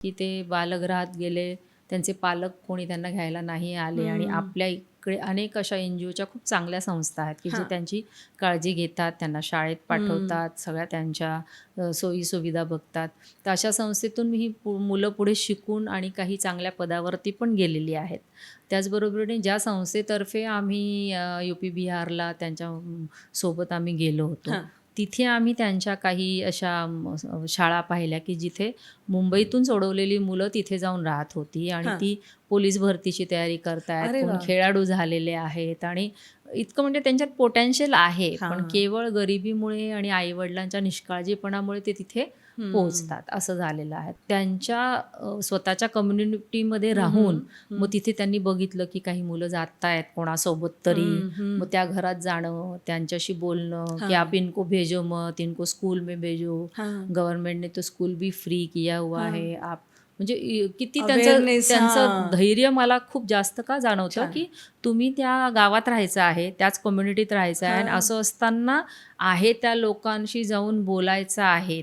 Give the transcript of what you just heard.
की ते बालगृहात गेले त्यांचे पालक कोणी त्यांना घ्यायला नाही आले आणि. आपल्या इकडे अनेक अशा एन जी ओच्या खूप चांगल्या संस्था आहेत की जे. त्यांची काळजी घेतात त्यांना शाळेत पाठवतात सगळ्या त्यांच्या अ, सोयीसुविधा बघतात तर अशा संस्थेतून ही मुलं पुढे शिकून आणि काही चांगल्या पदावरती पण गेलेली आहेत त्याचबरोबरीने ज्या संस्थेतर्फे आम्ही यू पी बिहारला त्यांच्यासोबत आम्ही गेलो होतो. तिथे आम्ही त्यांच्या काही अशा शाळा पाहिल्या की जिथे मुंबईतून सोडवलेली मुलं तिथे जाऊन राहत होती आणि. ती पोलीस भरतीची तयारी करतायत. खेळाडू झालेले आहेत आणि इतकं म्हणजे त्यांच्यात पोटॅन्शियल आहे पण. केवळ गरिबीमुळे आणि आईवडिलांच्या निष्काळजीपणामुळे ते तिथे. पोहोचतात असं झालेलं आहे त्यांच्या स्वतःच्या कम्युनिटीमध्ये राहून. मग तिथे त्यांनी बघितलं की काही मुलं जात आहेत कोणासोबत तरी. मग त्या घरात जाणं त्यांच्याशी बोलणं की. आप इनको भेजो मत इनको स्कूल में भेजो हां. गव्हर्नमेंट ने तो स्कूल भी फ्री किया हुआ हाँ. है आप म्हणजे किती त्यांचं त्यांचं. धैर्य मला खूप जास्त का जाणवतं. की तुम्ही त्या गावात राहायचं आहे त्याच कम्युनिटीत राहायचं आहे आणि. असं असताना आहे त्या लोकांशी जाऊन बोलायचं आहे